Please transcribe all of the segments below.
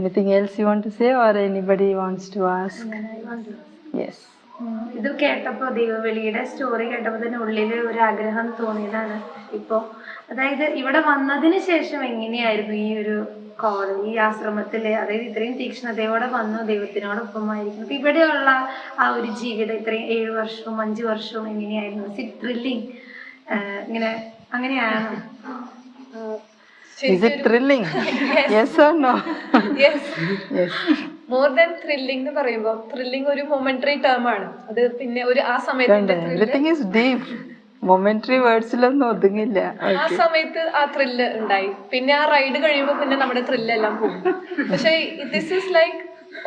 Anything else you want to say or anybody wants to ask yes ഇത് കേട്ടപ്പോ ദൈവവിളിയുടെ story കേട്ടപ്പോ തന്നെ ഉള്ളിൽ ഒരു ആഗ്രഹം തോന്നിയതാണ്. ഇപ്പോ അതായത് ഇവിടെ വന്നതിന് ശേഷം എങ്ങനെയായിരുന്നു ഈ ഒരു കോൾ ഈ ആശ്രമത്തിൽ? അതായത് ഇത്രയും തീക്ഷ്ണതയോടെ വന്നു ദൈവത്തിനോടൊപ്പമായിരിക്കും അപ്പൊ ഇവിടെയുള്ള ആ ഒരു ജീവിതം ഇത്രയും ഏഴു വർഷവും അഞ്ചു വർഷവും എങ്ങനെയായിരുന്നു? സി ത്രില്ലിങ് ഇങ്ങനെ അങ്ങനെയാണ്. Is it thrilling? Yes. Or no yes. Yes. More than thrilling എന്ന് പറയുമ്പോൾ ത്രില്ലിംഗ് ഒരു മൊമെന്ററി ടേം ആണ്. അത് പിന്നെ ഒരു ആ സമയത്തിന്റെ എവറിത്തിങ് ഈസ് ഡീപ് മൊമെന്ററി വേർഡ്സിലൊന്നും ഒതുങ്ങില്ല ആ സമയത്ത് ആ ത്രില്ല് ഉണ്ടായി. പിന്നെ ആ റൈഡ് കഴിയുമ്പോൾ പിന്നെ നമ്മുടെ ത്രില്ല് എല്ലാം പോകും. പക്ഷേ this is like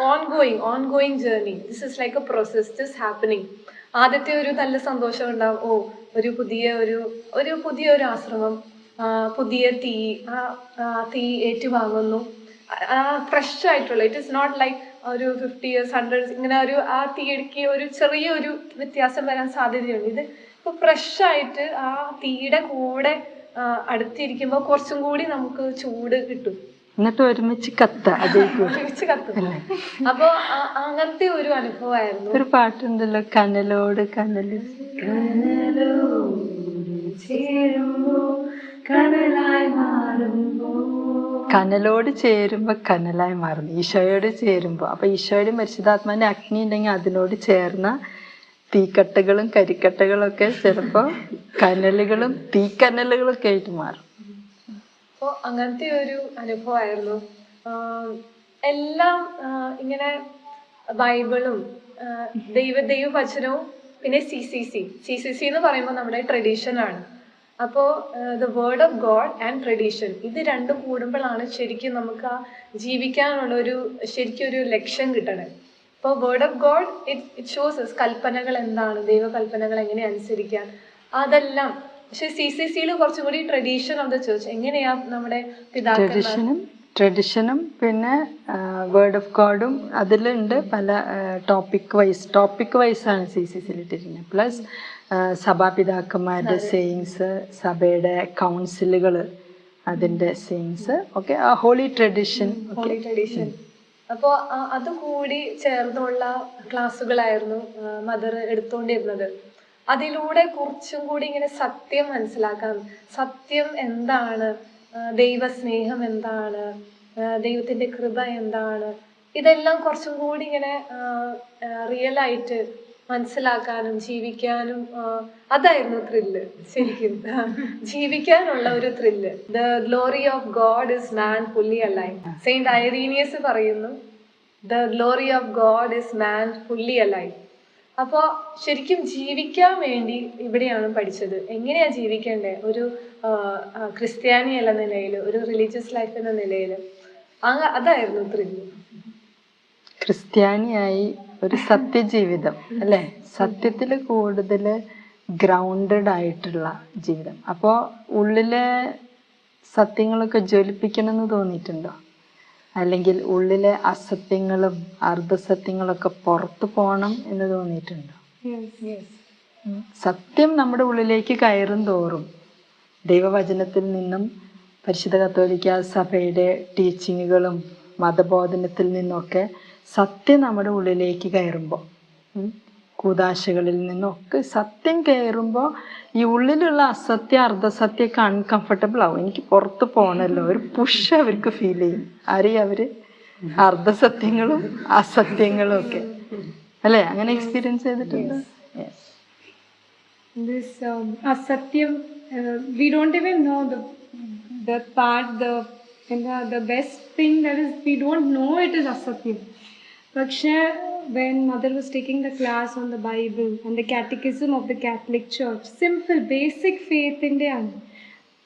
ongoing ongoing journey this is like a process this happening ആദ്യത്തെ ഒരു നല്ല സന്തോഷം ഉണ്ടാവും. ഓ ഒരു പുതിയ ഒരു ഒരു പുതിയ ഒരു ആശ്രമം പുതിയ തീ ആ ആ തീ ഏറ്റുവാങ്ങുന്നു. ആ ഫ്രഷ് ആയിട്ടുള്ള ഇറ്റ് ഇസ് നോട്ട് ലൈക്ക് ഒരു ഫിഫ്റ്റി ഇയേഴ്സ് ഹൺഡ്രഡ് ഇങ്ങനെ ഒരു ആ തീയടിക്ക് ഒരു ചെറിയ ഒരു വ്യത്യാസം വരാൻ സാധ്യതയുണ്ട്. ഇത് ഇപ്പൊ ഫ്രഷ് ആയിട്ട് ആ തീയുടെ കൂടെ അടുത്തിരിക്കുമ്പോൾ കുറച്ചും കൂടി നമുക്ക് ചൂട് കിട്ടും. എന്നിട്ട് ഒരുമിച്ച് കത്ത ഒരുമിച്ച് കത്തും. അപ്പൊ അങ്ങനത്തെ ഒരു അനുഭവമായിരുന്നു. ഒരു പാട്ടുണ്ടല്ലോ കനലോട് കനൽ. കനലോട് ചേരുമ്പോ കനലായി മാറുന്നു. ഈശോയോട് ചേരുമ്പോ. അപ്പൊ ഈശോയുടെ മരിച്ചിതാത്മാന്റെ അഗ്നി ഉണ്ടെങ്കിൽ അതിനോട് ചേർന്ന തീക്കട്ടകളും കരിക്കട്ടകളും ഒക്കെ ചിലപ്പോ കനലുകളും തീക്കനലുകളും ഒക്കെ ആയിട്ട് മാറും. അപ്പോൾ അങ്ങനത്തെ ഒരു അനുഭവമായിരുന്നു. എല്ലാം ഇങ്ങനെ ബൈബിളും ദൈവ ദൈവ ദൈവവചനവും പിന്നെ C C C. C C C എന്ന് പറയുമ്പോൾ നമ്മുടെ ട്രഡീഷൻ ആണ് അപ്പോൾ the word of God and tradition ഇത് രണ്ടും കൂടുമ്പോഴാണ് ശരിക്കും നമുക്ക് ആ ജീവിക്കാനുള്ള ഒരു ശരിക്കും ഒരു ലക്ഷ്യം കിട്ടണേ. അപ്പോൾ word of God it it shows കൽപ്പനകൾ എന്താണ് ദൈവകൽപ്പനകൾ എങ്ങനെ അനുസരിക്കാൻ. അതെല്ലാം പക്ഷെ സി സി സിയിൽ കുറച്ചും കൂടി ട്രഡീഷൻ ഓഫ് ദ ചേർച്ച് എങ്ങനെയാ നമ്മുടെ ട്രഡീഷനും ട്രഡിഷനും പിന്നെ വേർഡ് ഓഫ് ഗോഡും അതിലുണ്ട് പല ടോപ്പിക് വൈസ് ടോപ്പിക് വൈസ് ആണ് സി സി സിലിട്ടിരിക്കുന്നത് പ്ലസ് സഭാപിതാക്കന്മാരുടെ സെയിങ്സ് സഭയുടെ കൗൺസിലുകൾ അതിന്റെ sayings okay holy tradition holy tradition അപ്പോൾ അതുകൂടി ചേർന്നുള്ള ക്ലാസ്സുകളായിരുന്നു മദർ എടുത്തുകൊണ്ടിരുന്നത് അതിലൂടെ കുറച്ചും കൂടി ഇങ്ങനെ സത്യം മനസ്സിലാക്കാം. സത്യം എന്താണ്? ദൈവസ്നേഹം എന്താണ്? ദൈവത്തിന്റെ കൃപ എന്താണ്? ഇതെല്ലാം കുറച്ചും കൂടി ഇങ്ങനെ റിയൽ ആയിട്ട് മനസ്സിലാക്കാനും ജീവിക്കാനും അതായിരുന്നു ത്രില്ല് ശരിക്കും. ജീവിക്കാനുള്ള ഒരു thrill the glory of God is man fully alive Saint Irenaeus പറയുന്നു the glory of God is man fully alive അപ്പോൾ ശരിക്കും ജീവിക്കാൻ വേണ്ടി ഇവിടെയാണ് പഠിച്ചത്. എങ്ങനെയാ ജീവിക്കേണ്ടത് ഒരു ക്രിസ്ത്യാനി എന്ന നിലയിൽ ഒരു റിലീജിയസ് ലൈഫ് എന്ന നിലയിൽ അതായിരുന്നു ത്രില്ല് ക്രിസ്ത്യാനിയായി ഒരു സത്യജീവിതം അല്ലേ? സത്യത്തിൽ കൂടുതൽ ഗ്രൗണ്ടഡ് ആയിട്ടുള്ള ജീവിതം. അപ്പോൾ ഉള്ളിലെ സത്യങ്ങളൊക്കെ ജ്വലിപ്പിക്കണമെന്ന് തോന്നിയിട്ടുണ്ടോ? അല്ലെങ്കിൽ ഉള്ളിലെ അസത്യങ്ങളും അർദ്ധസത്യങ്ങളൊക്കെ പുറത്തു പോകണം എന്ന് തോന്നിയിട്ടുണ്ടോ. സത്യം നമ്മുടെ ഉള്ളിലേക്ക് കയറും തോറും ദൈവവചനത്തിൽ നിന്നും പരിശുദ്ധ കത്തോലിക്ക സഭയുടെ ടീച്ചിങ്ങുകളും മതബോധനത്തിൽ നിന്നൊക്കെ സത്യം നമ്മുടെ ഉള്ളിലേക്ക് കയറുമ്പോൾ കൂതാശകളിൽ നിന്നൊക്കെ സത്യം കയറുമ്പോൾ ഈ ഉള്ളിലുള്ള അസത്യ അർദ്ധസത്യമൊക്കെ അൺകംഫർട്ടബിൾ ആവും. എനിക്ക് പുറത്ത് പോകണമല്ലോ ഒരു പുഷ് അവർക്ക് ഫീൽ ചെയ്യും. അറിയാം അവർ അർദ്ധസത്യങ്ങളും അസത്യങ്ങളും ഒക്കെ. അല്ലേ? അങ്ങനെ എക്സ്പീരിയൻസ് ചെയ്തിട്ടുണ്ട്? എന്താ this um, asatyam uh, we don't even know the the part the and the, the best thing that is we don't know it is asatyam പക്ഷേ when mother was taking the class on the bible and the catechism of the catholic church simple basic faith ആണ്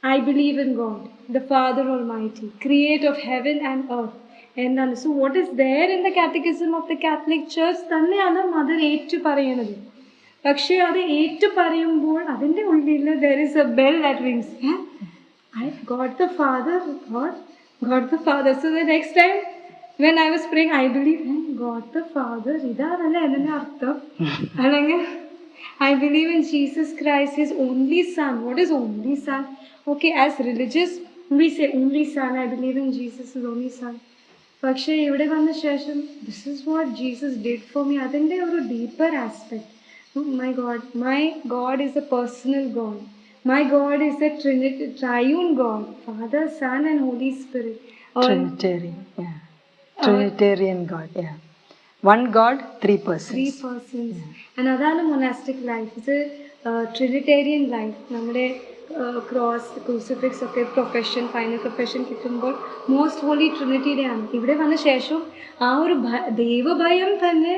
I believe in God, the Father Almighty, creator of heaven and earth. എന്താണ് so what is there in the catechism of the Catholic Church തന്നെയാണ് mother ഏറ്റു പറയുന്നത് പക്ഷേ അത് ഏറ്റു പറയുമ്പോൾ അതിന്റെ ഉള്ളിൽ there is a bell that rings I God the Father God God the Father so the next time when I was praying I believe God the Father ഇതാണല്ലേ അതിന്റെ അർത്ഥം അല്ലെങ്കിൽ I believe in Jesus Christ, His only Son. What is only Son? Okay, as religious, we say only Son. I believe in Jesus, His only Son. പക്ഷേ ഇവിടെ വന്ന ശേഷം this is what Jesus did for me അതിന്റെ ഒരു deeper aspect my God my God is a personal God my God is a trinity triune God father son and holy spirit Trinitarian, yeah. Trinitarian God, yeah. One God, three persons. Three persons and അതാണ് monastic life ഇത് Trinitarian life നമ്മുടെ cross crucifix ഒക്കെ profession final profession കിട്ടുമ്പോൾ most holy ട്രിനിറ്റിയുടെ ആണ് ഇവിടെ വന്ന ശേഷം ആ ഒരു ഭ- ദൈവഭയം തന്നെ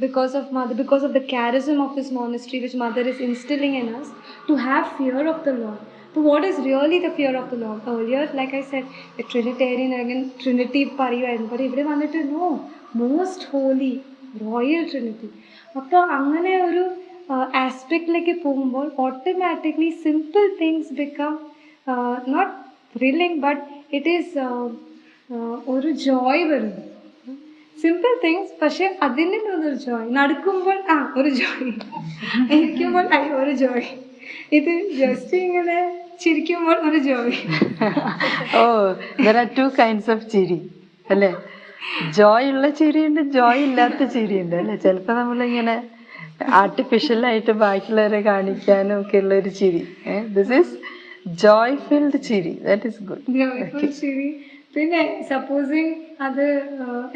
because of mother because of the charism of this monastery which mother is instilling in us to have fear of the Lord. So what is really the fear of the Lord? Earlier, like I said, Trinitarian again Trinity പറയുമായിരുന്നു but ഇവിടെ വന്നിട്ട് no most holy royal Trinity അപ്പോൾ അങ്ങനെ ഒരു ആസ്പെക്റ്റിലേക്ക് പോകുമ്പോൾ automatically simple things become not thrilling but it is ഒരു joy വരുന്നു. സിമ്പിൾ തിങ്സ് പക്ഷെ അതിന്റെ ഒരു ജോയ് നടക്കുമ്പോൾ ആ ഒരു ജോയ് ഇരിക്കുമ്പോൾ ഐ ഒരു ജോയ് ഇത് ജസ്റ്റ് ഇങ്ങനെ ചിരിക്കുമ്പോൾ ഒരു joy oh there are two kinds of ചിരി അല്ലേ? ജോയ് ഉള്ള ചിരിയുണ്ട് ജോയ് ഇല്ലാത്ത ചിരിയുണ്ട് അല്ലേ? ചിലപ്പോൾ നമ്മളിങ്ങനെ ആർട്ടിഫിഷ്യൽ ആയിട്ട് ബാക്കിയുള്ളവരെ കാണിക്കാനും ഒക്കെ ഉള്ള ഒരു ചിരി. ദിസ് ഈസ് ജോയ് ഫിൽഡ് ചിരി. ദാറ്റ് ഈസ് ഗുഡ് ചിരി. പിന്നെ സപ്പോസിങ് അത്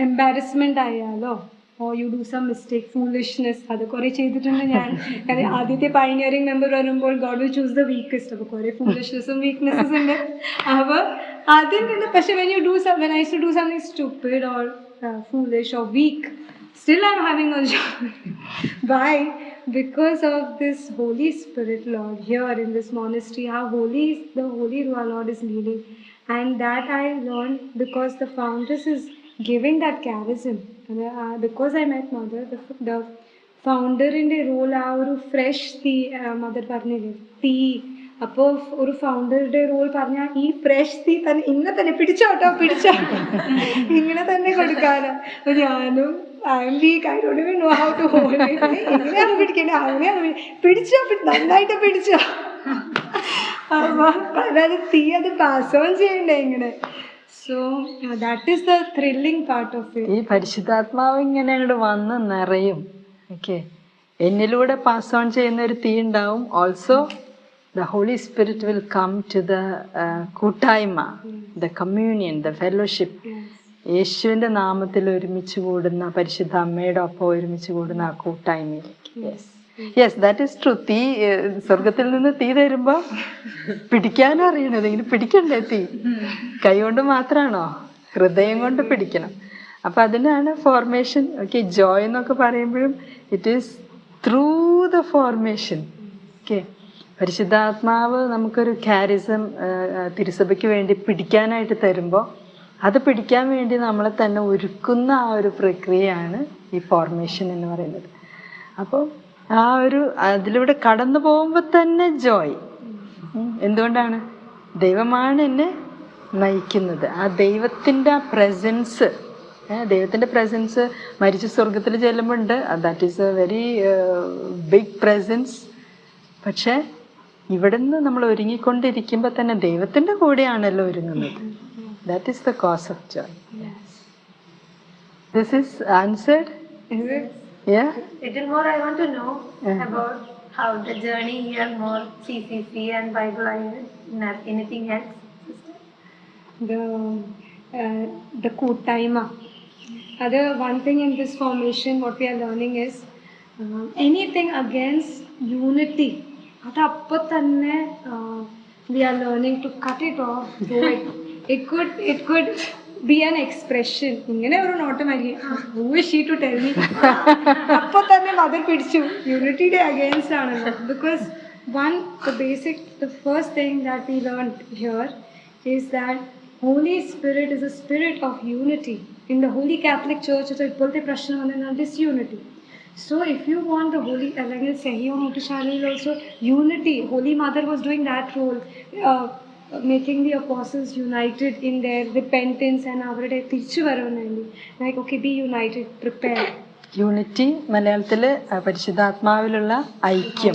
എംബാരസ്മെന്റ് ആയാലോ Oh you do some mistake foolishness അത് കുറേ ചെയ്തിട്ടുണ്ട് ഞാൻ കാരണം ആദ്യത്തെ പൈനിയറിംഗ് മെമ്പർ വരുമ്പോൾ God will choose the weakest അപ്പോൾ കുറേ ഫൂളിഷ്നെസ്സും വീക്ക്നെസ്സും ഉണ്ട് അപ്പോൾ അതിൽ നിന്ന് പക്ഷെ when you do when I to do something stupid or foolish or weak still I'm having a joy. Why? Because of this Holy Spirit, Lord, here in this monastery, how holy is the Holy Ruah Lord is leading. And that I learned because the founders is giving that charism. And, uh, because I met Mother, the, ഫൗണ്ടറിന്റെ role ആ ഒരു fresh തീ mother പറഞ്ഞില്ലേ? തീ അപ്പോൾ ഒരു ഫൗണ്ടറുടെ role പറഞ്ഞാൽ ഈ ഫ്രഷ് തീ തന്നെ ഇങ്ങനെ തന്നെ പിടിച്ചോട്ടോ പിടിച്ചോ. ഇങ്ങനെ തന്നെ കൊടുക്കാറ് അപ്പൊ ഞാനും പിടിച്ചോ നന്നായിട്ട് പിടിച്ചോ. അപ്പൊ അതായത് തീ അത് പാസ് ഓൺ ചെയ്യണ്ടേ ഇങ്ങനെ. So that is the thrilling part of it ഈ പരിശുദ്ധാത്മാവ് ഇങ്ങനെ അങ്ങോട്ട് വന്ന് നിറയും. ഓക്കെ എന്നിലൂടെ പാസ് ഓൺ ചെയ്യുന്ന ഒരു തീ ഉണ്ടാവും. Also the Holy Spirit will come to the കൂട്ടായ്മ ദ കമ്മ്യൂണിയൻ ദ ഫെലോഷിപ്പ് യേശുവിന്റെ നാമത്തിൽ ഒരുമിച്ച് കൂടുന്ന പരിശുദ്ധ അമ്മയുടെ ഒപ്പം ഒരുമിച്ച് കൂടുന്ന ആ കൂട്ടായ്മയിലേക്ക്. Yes yes that is true തീ സ്വർഗത്തിൽ നിന്ന് തീ തരുമ്പോൾ പിടിക്കാനും അറിയണത് ഇങ്ങനെ പിടിക്കണ്ടേ തീ? കൈ കൊണ്ട് മാത്രമാണോ ഹൃദയം കൊണ്ട് പിടിക്കണം. അപ്പം അതിനാണ് ഫോർമേഷൻ ഓക്കെ ജോയ് എന്നൊക്കെ പറയുമ്പോഴും it is through the formation okay പരിശുദ്ധാത്മാവ് നമുക്കൊരു കാരിസം തിരുസഭയ്ക്ക് വേണ്ടി പിടിക്കാനായിട്ട് തരുമ്പോൾ അത് പിടിക്കാൻ വേണ്ടി നമ്മളെ തന്നെ ഒരുക്കുന്ന ആ ഒരു പ്രക്രിയയാണ് ഈ ഫോർമേഷൻ എന്ന് പറയുന്നത്. അപ്പോൾ ആ ഒരു അതിലൂടെ കടന്നു പോകുമ്പോൾ തന്നെ ജോയ് എന്തുകൊണ്ടാണ്? ദൈവമാണ് എന്നെ നയിക്കുന്നത്. ആ ദൈവത്തിന്റെ ആ പ്രസൻസ് ദൈവത്തിന്റെ പ്രസൻസ് മരിച്ച സ്വർഗത്തിൽ ചെല്ലുമ്പോണ്ട്. That is a very big presence പക്ഷേ ഇവിടുന്ന് നമ്മൾ ഒരുങ്ങിക്കൊണ്ടിരിക്കുമ്പോൾ തന്നെ ദൈവത്തിന്റെ കൂടെയാണല്ലോ ഒരുങ്ങുന്നത്. That is the cause of joy this is answered Yeah. Little more, I want to know yeah. about how the journey here, more CCC and Bible, and anything else. The uh, the timer. Other one thing in this formation, what we are learning is uh, anything against unity. Uh, we are learning to cut it off, it, it could, it could. Be an expression ഇങ്ങനെ ഒരു നോട്ടമായിരിക്കും who is she to tell me അപ്പോൾ തന്നെ mother പിടിച്ചു യൂണിറ്റിയുടെ against ആണല്ലോ because one the basic the first thing that we learn here is that Holy Spirit is a spirit of unity. In the Holy Catholic Church, it's ഇപ്പോഴത്തെ പ്രശ്നം വന്നാൽ disunity. So if you want the Holy, അല്ലെങ്കിൽ Sahio Motushalil also, unity, Holy Mother was doing that role, uh, making the apostles united in their repentance and അവരുടെ തിരിച്ചു വരവിന് വേണ്ടി. Like okay be united prepare unity മലയാളത്തിൽ പരിശുദ്ധാത്മാവിലുള്ള ഐക്യം.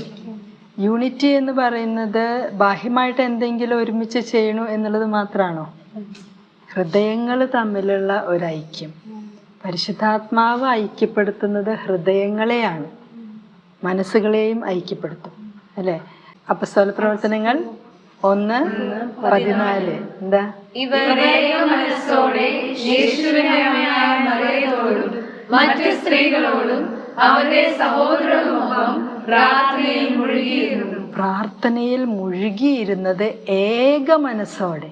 Unity എന്ന് പറയുന്നത് ബാഹ്യമായിട്ട് എന്തെങ്കിലും ഒരുമിച്ച് ചെയ്യണു എന്നുള്ളത് മാത്രമാണോ ഹൃദയങ്ങൾ തമ്മിലുള്ള ഒരു ഐക്യം. പരിശുദ്ധാത്മാവ് ഐക്യപ്പെടുത്തുന്നത് ഹൃദയങ്ങളെയാണ്. മനസ്സുകളെയും ഐക്യപ്പെടുത്തും. അല്ലേ? അപ്പസ്തോല പ്രവർത്തനങ്ങൾ ഒന്ന് പതിനാല്. എന്താ? മറ്റ് സ്ത്രീകളോടും അവരുടെ സഹോദരനൊപ്പം പ്രാർത്ഥനയിൽ മുഴുകിയിരുന്നു. പ്രാർത്ഥനയിൽ മുഴുകിയിരുന്നത് ഏക മനസ്സോടെ.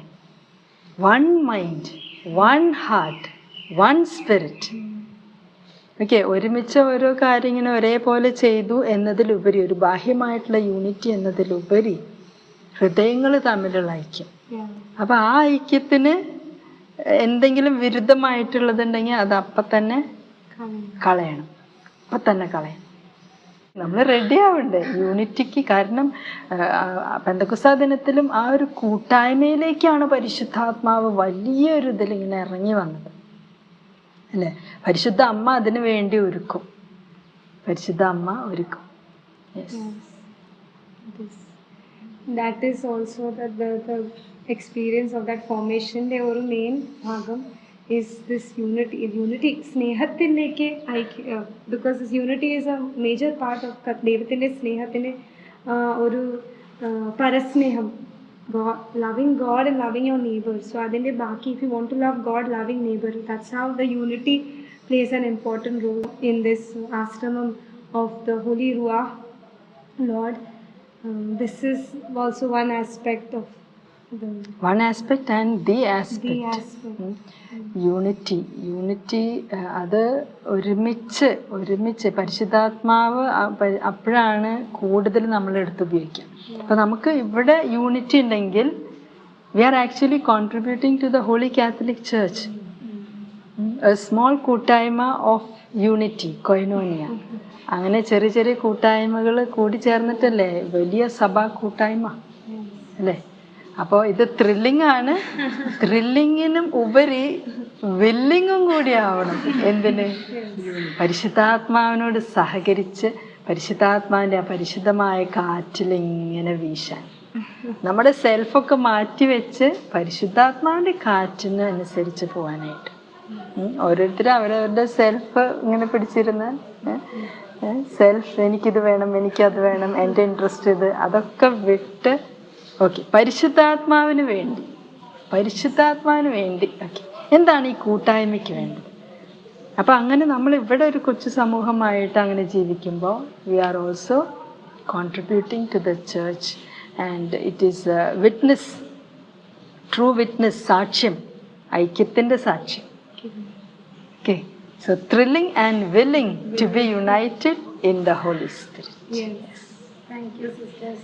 One mind one heart one spirit. Okay ഒരുമിച്ച് ഓരോ കാര്യങ്ങളും ഒരേപോലെ ചെയ്തു എന്നതിലുപരി ഒരു ബാഹ്യമായിട്ടുള്ള യൂണിറ്റി എന്നതിലുപരി ഹൃദയങ്ങൾ തമ്മിലുള്ള ഐക്യം. അപ്പൊ ആ ഐക്യത്തിന് എന്തെങ്കിലും വിരുദ്ധമായിട്ടുള്ളതുണ്ടെങ്കിൽ അത് അപ്പം തന്നെ കളയണം. അപ്പൊ തന്നെ കളയണം. നമ്മൾ റെഡി ആവണ്ടേ? യൂണിറ്റിക്ക് കാരണം പെന്തകുസാ ദിനത്തിലും ആ ഒരു കൂട്ടായ്മയിലേക്കാണ് പരിശുദ്ധാത്മാവ് വലിയൊരു ഇതിൽ ഇങ്ങനെ ഇറങ്ങി വന്നത്. അല്ലേ? പരിശുദ്ധ അമ്മ അതിനു വേണ്ടി ഒരുക്കും. പരിശുദ്ധ അമ്മ ഒരുക്കും. Yes. That is also the, the, the experience of that formation. ന്റെ ഒരു മെയിൻ ഭാഗം is this unity unity സ്നേഹത്തിലേക്ക് ഐക്യ because this unity is a major part of ദൈവത്തിന്റെ സ്നേഹത്തിന്റെ ഒരു ആ, പരസ്നേഹം loving God and loving your neighbour so അതിന്റെ ബാക്കി if you want to love God loving neighbour that's how the unity plays an important role in this ashram of the holy Ruah Lord, um, this is also one aspect of the, one aspect and the aspect. the aspect. Unity unity അത് ഒരുമിച്ച് ഒരുമിച്ച് പരിശുദ്ധാത്മാവ് അപ്പോഴാണ് കൂടുതൽ നമ്മൾ എടുത്ത് ഉപയോഗിക്കുക. അപ്പൊ നമുക്ക് ഇവിടെ യൂണിറ്റി ഉണ്ടെങ്കിൽ we are actually contributing to the holy Catholic church small കൂട്ടായ്മ ഓഫ് യൂണിറ്റി കൊയിനോനിയ അങ്ങനെ ചെറിയ ചെറിയ കൂട്ടായ്മകൾ കൂടി ചേർന്നിട്ടല്ലേ? വലിയ സഭാ കൂട്ടായ്മ. അല്ലേ? അപ്പോൾ ഇത് ത്രില്ലിംഗ് ആണ്. ത്രില്ലിങ്ങിനും ഉപരി വില്ലിങ്ങും കൂടി ആവണം. എന്തിന്? പരിശുദ്ധാത്മാവിനോട് സഹകരിച്ച് പരിശുദ്ധാത്മാവിന്റെ ആ പരിശുദ്ധമായ കാറ്റിൽ ഇങ്ങനെ വീശാൻ. നമ്മുടെ സെൽഫൊക്കെ മാറ്റി വെച്ച് പരിശുദ്ധാത്മാവിന്റെ കാറ്റിന് അനുസരിച്ച് പോകാനായിട്ട്. ഓരോരുത്തരും അവരവരുടെ സെൽഫ് ഇങ്ങനെ പിടിച്ചിരുന്നാൽ സെൽഫ് എനിക്കിത് വേണം എനിക്കത് വേണം എന്റെ ഇൻട്രസ്റ്റ് ഇത് അതൊക്കെ വിട്ട് ഓക്കെ പരിശുദ്ധാത്മാവിന് വേണ്ടി പരിശുദ്ധാത്മാവിന് വേണ്ടി ഓക്കെ എന്താണ് ഈ കൂട്ടായ്മയ്ക്ക് വേണ്ടത്? അപ്പം അങ്ങനെ നമ്മൾ ഇവിടെ ഒരു കൊച്ചു സമൂഹമായിട്ട് അങ്ങനെ ജീവിക്കുമ്പോൾ we are also contributing to the church and it is witness true witness സാക്ഷ്യം ഐക്യത്തിന്റെ സാക്ഷ്യം. So thrilling and willing to be united in the Holy Spirit. Yes. Thank you, sisters.